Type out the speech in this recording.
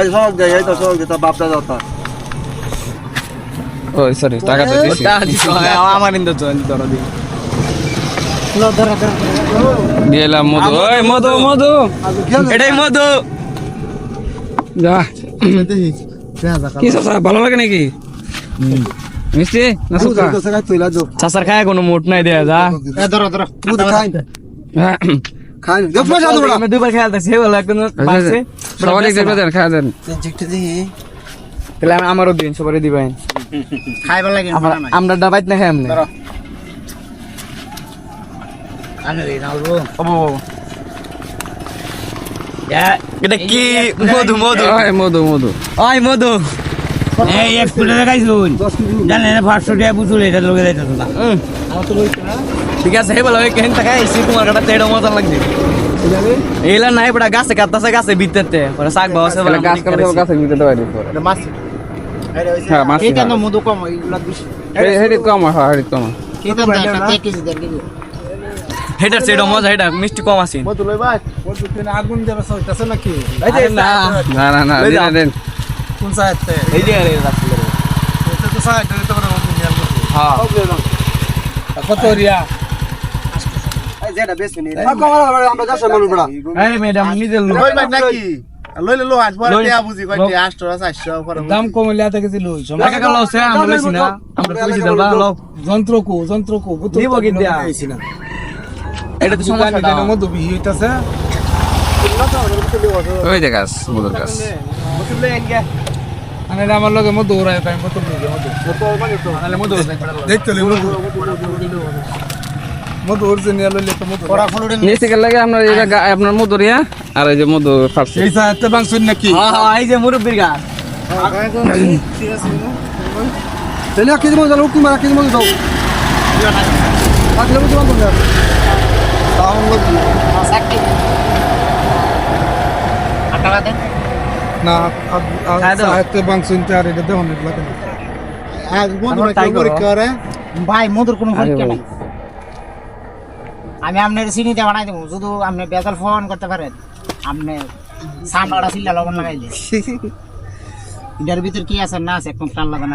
এই সব দে এই তো সব তা বাপটা দাও ও সরি টাকা তো দিছি। টাকা দিছো আমার ইন্দো তো ধরো দি দিলাম মধু। ওই মধু মধু। এটাই মধু। যা। কি সসা ভালো লাগে নাকি? মিষ্টি না সুকা চাচার খায় কোনো মোট নাই দেয়া যা। তো খাই। হ্যাঁ। পয়সা আমি দুবার সবাই দেন খাওয়া দেন। তাহলে আমি আমারও দিন সবারই দিবেন। খাইবার লাগে আমরা আমরা ডাবাইত না খাই আমনে আনে রে নালবো এটা কি? মধু মধু। ওই মধু মধু। ওই মধু। এই এক ফুটে দেখাইছুন জানেন না পাঁচশো টাকা বুঝুল এটা লোকে যাইতেছ না। ঠিক আছে বলে কেন টাকা এসি তোমার কাটা তেড়ো মজা লাগছে এলা নাই বড় গাছে কাটতাছে গাছে বিতেতে পরে শাক বাওয়াছে তাহলে গাছ কাটা সব গাছে দিতে পারি পরে মাছ হ্যাঁ মাছ এটা না মধু কম এগুলা বেশি হেডি কম হয় হেডি কম হয়। না একটা এক কেজি দেড় কেজি হেটার মজা হেটা মিষ্টি কম আছে মধু লই ভাই আগুন দেবে সইতাছে নাকি না না না না লই দিন দেন কোন সাইতে এই যে আরে এটা তো সাইতে তো বড় মন নিয়ে হ্যাঁ কত রিয়া যেটা বেশি নেই। আমরা যাচ্ছে মানুষ বড়া এই ম্যাডাম নিজে লই নাকি? লইলে লো আজ পরে দেয়া বুঝি কয়টি 800 700 পরে দাম কমলে আধা কেজি লই। টাকা কালো আছে আমরা লইছি না। আমরা তো লইছি দাও লাও। যন্ত্র কো যন্ত্র কো বুতো নিব কি দিয়া? এটা তো সমস্যা সমস্যা না মধু বিহি হইতাছে। ওই যে গাছ মধুর গাছ। আনে আমার লগে মধু ওরাই টাইম কত লই মধু। মধু। দেখতে লই মধু। মধু অরিজিনাল লইলে তো মধু পড়া ফুলুড়ে নিচে গেলে আপনার এটা গা- আপনার মধুরিয়া আর এই যে মধু ফাটছে। এই সাইতে বাংসুন নাকি? হ্যাঁ হ্যাঁ এই যে মুরব্বির গাছ তাহলে এক কেজি মধু দাও কি মারা কেজি মধু দাও। পাঁচ কেজি মধু দাও। তাও লাগবে সাকটি আটা দেন না। আজ মধু। করে। ভাই মধুর কোনো পরীক্ষা নাই আমি আপনার চিনিতে বানাই দেবো শুধু আপনি বেতাল ফোন করতে পারেন আপনি সামলাটা চিল্লা লবণ লাগাইলে এটার ভিতর কি আছে না আছে একদম টাল লাগানো